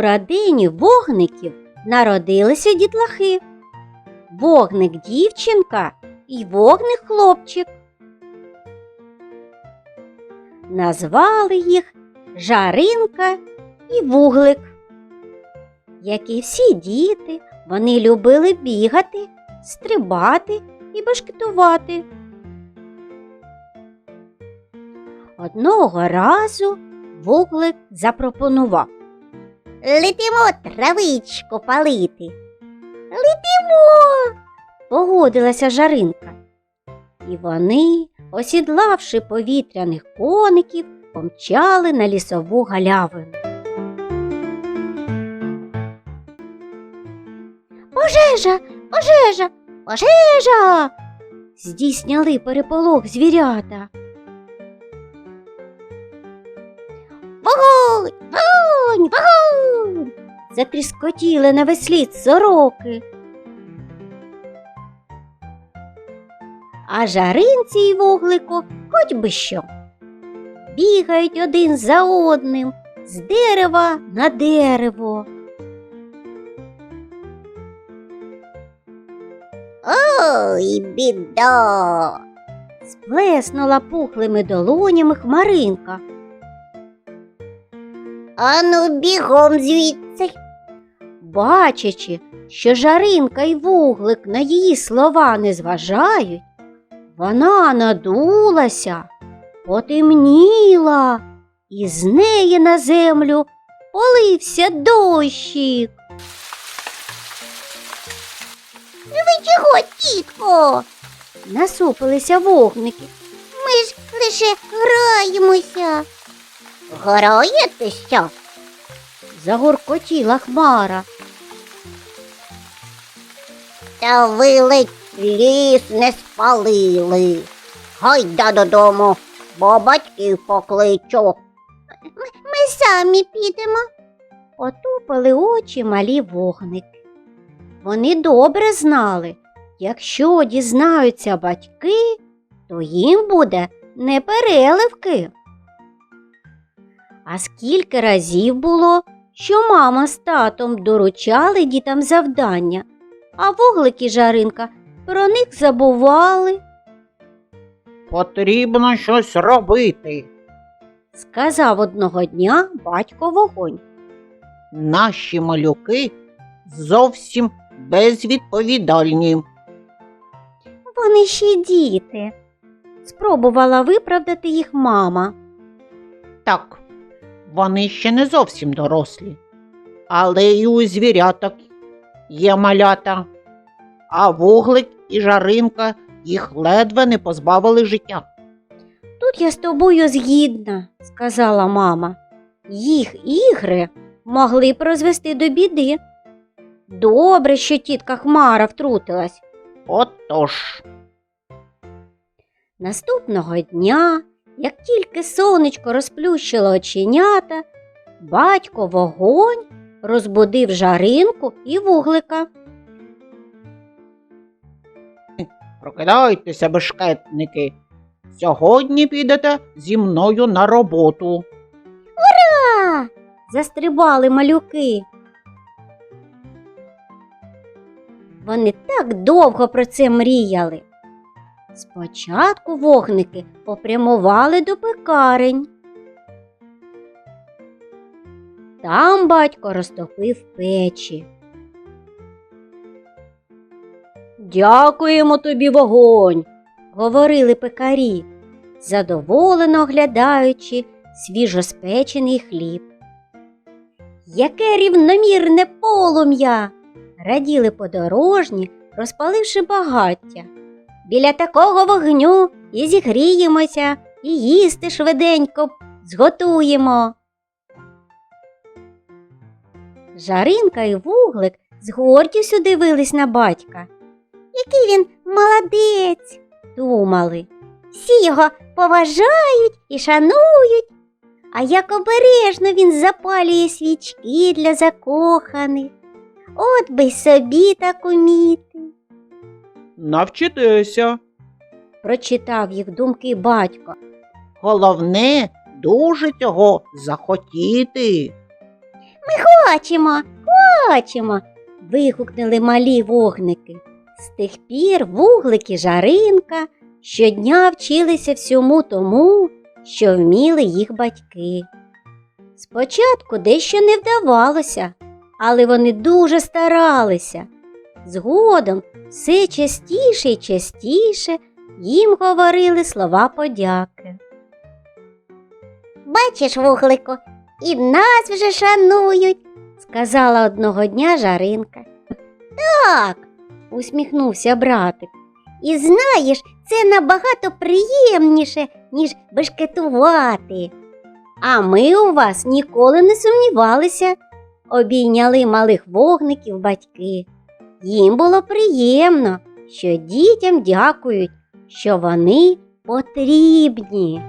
у родині вогників народилися дітлахи. Вогник дівчинка і вогник хлопчик. Назвали їх Жаринка і Вуглик. Як і всі діти, вони любили бігати, стрибати і башкетувати. Одного разу вуглик запропонував Летимо травичку палити. Летимо. Погодилася жаринка. І вони, осідлавши повітряних коників, помчали на лісову галявину. Пожежа, пожежа, пожежа. Здійсняли переполох звірята. Вогонь, вогонь, вогонь. Затріскотіли на весь слід сороки. А жаринці й вуглику хоч би що. Бігають один за одним з дерева на дерево. Ой, біда. Сплеснула пухлими долонями хмаринка. Ану, бігом звідси. Бачачи, що жаринка й вуглик на її слова не зважають, вона надулася, потемніла, і з неї на землю полився дощик. Ви чого, тітко? Насупилися вогники. Ми ж лише граємося. Граєтеся? Загоркотіла хмара. Та ви ледь ліс не спалили. Гайда додому, бо батьків покличу. Ми, ми самі підемо. Потупили очі малі вогники. Вони добре знали, якщо дізнаються батьки, то їм буде непереливки. А скільки разів було, що мама з татом доручали дітям завдання, а вуглик і жаринка про них забували, Потрібно щось робити. сказав одного дня батько вогонь. Наші малюки зовсім безвідповідальні. Вони ще діти. Спробувала виправдати їх мама. Так, вони ще не зовсім дорослі, але і у звіряток є малята, а вуглик і жаринка їх ледве не позбавили життя. Тут я з тобою згідна, сказала мама. Їх ігри могли б розвести до біди. Добре, що тітка Хмара втрутилась. Отож, Наступного дня, як тільки сонечко розплющило оченята, батько вогонь розбудив жаринку і вуглика. прокидайтеся, бешкетники. Сьогодні підете зі мною на роботу. А! застрибали малюки. Вони так довго про це мріяли. Спочатку вогники попрямували до пекарень. Там батько розтопив печі. Дякуємо тобі, вогонь, говорили пекарі, задоволено оглядаючи свіжоспечений хліб. Яке рівномірне полум'я! раділи подорожні, розпаливши багаття. Біля такого вогню і зігріємося, і їсти швиденько зготуємо. Жаринка і вуглик з гордістю дивились на батька. Який він молодець, думали. Всі його поважають і шанують. А як обережно він запалює свічки для закоханих. От би й собі так уміти. Навчитеся. Прочитав їх думки батько. Головне дуже цього захотіти. Хочемо, хочемо. вигукнули малі вогники. З тих пір вуглик і жаринка щодня вчилися всьому тому, що вміли їх батьки. Спочатку дещо не вдавалося, але вони дуже старалися. Згодом все частіше і частіше їм говорили слова подяки. Бачиш, вуглику, і нас вже шанують, сказала одного дня Жаринка. Так, усміхнувся братик. І знаєш, це набагато приємніше, ніж бешкетувати. А ми у вас ніколи не сумнівалися, обійняли малих вогників батьки. Їм було приємно, що дітям дякують, що вони потрібні.